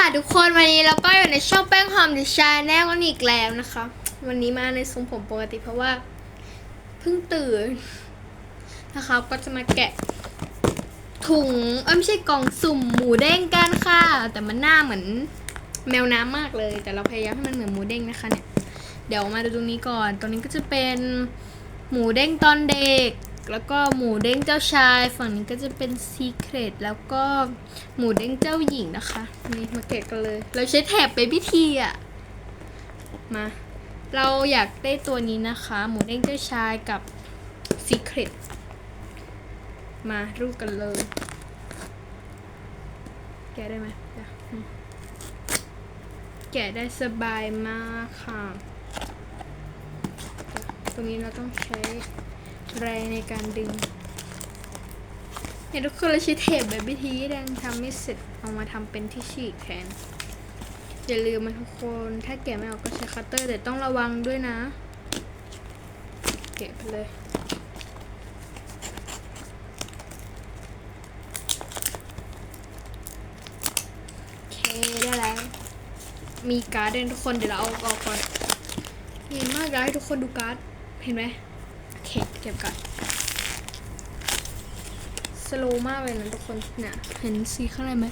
ค่ะทุกคนวันนี้เราก็อยู่ในช่องแป้งหอมดิชาแนลกันอีกแล้วนะคะ วันนี้มาในทรงผมปกติเพราะว่าเพิ่งตื่นนะคะ ก็จะมาแกะ ถุงเอ้ไม่ใช่กล่องสุ่มหมูเด้งกันค่ะ แต่มันหน้าเหมือนแมวน้ำมากเลย แต่เราพยายามให้มันเหมือนหมูเด้งนะคะเนี่ยเดี๋ยวมาดูตรงนี้ก่อนตรงนี้ก็จะเป็นหมูเด้งตอนเด็ก แล้วก็หมูเด้งเจ้าชาย ฝั่งนี้ก็จะเป็นซีเครตแล้วก็หมูเด้งเจ้าหญิงนะคะ นี่มาแกะกันเลย เราใช้แถบไปพิธีอะ มา เราอยากได้ตัวนี้นะคะ หมูเด้งเจ้าชายกับซีเครตมารูปกันเลย แกได้ไหมเดี๋ยวอืมแกะได้สบายมากค่ะ ตรงนี้เราต้องใช้ แรงในการดึงเนี่ยทุกคนเราใช้เทปแบบวิธียังทำไม่เสร็จเอามาทำเป็นที่ฉีกแทนอย่าลืมนะทุกคนถ้าแกะไม่ออกก็ใช้คัตเตอร์แต่ต้องระวังด้วยนะ เก็บไปเลยโอเคได้แล้ว มีการ์ดด้วยทุกคนเดี๋ยวเราเอาออกก่อนเห็นมากอยากให้ทุกคนดูการ์ดเห็นไหม โอเคเก็บก่อนสโลมากเลยนะทุกคนเนี่ยเห็นสีข้างในไหม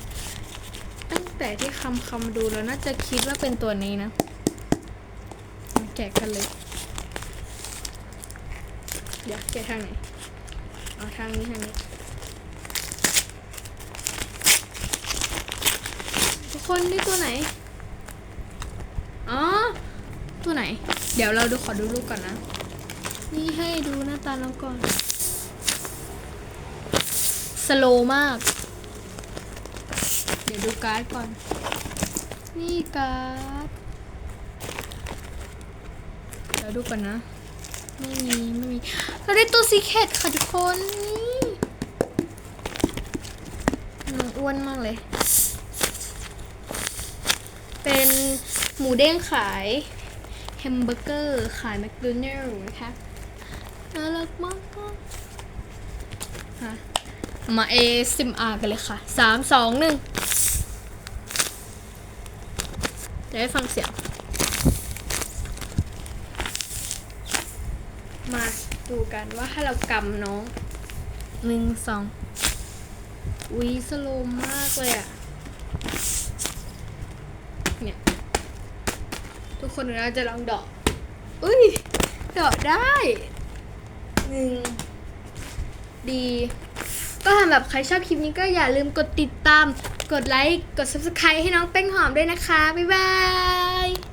ตั้งแต่ที่คำคำดูแล้วน่าจะคิดว่าเป็นตัวนี้นะมาแกะกันเลยเดี๋ยวแกะทางไหนเอาทางนี้ทางนี้ทุกคนนี่ตัวไหนอ๋อตัวไหน เดี๋ยวเราดูขอดูรูปก่อนนะ นี่ให้ดูหน้าตาน้องก่อน สโลว์มาก เดี๋ยวดูการ์ดก่อน นี่การ์ด เดี๋ยวดูก่อนนะ ไม่มี ไม่มี เราได้ตัวซีเคทค่ะทุกคนนี่น้องอ้วนมากเลย เป็นหมูเด้งขายแฮมเบอร์เกอร์ขายแมคโดนัลล์นะคะ น่ารักมากค่ะมาเอซิมอากันเลยค่ะสามสองหนึ่งจะให้ฟังเสียง มาดูกันว่าถ้าเรากำน้องหนึ่งสองอุ้ยสโลว์มากเลยอะเนี่ย ทุกคนเราจะลองเดอกอุ้ยเดอกได้ หนึ่งดี ก็สำหรับใครชอบคลิปนี้ก็อย่าลืมกดติดตาม กดไลค์ กด subscribe ให้น้องเป้งหอมด้วยนะคะ บ๊ายบาย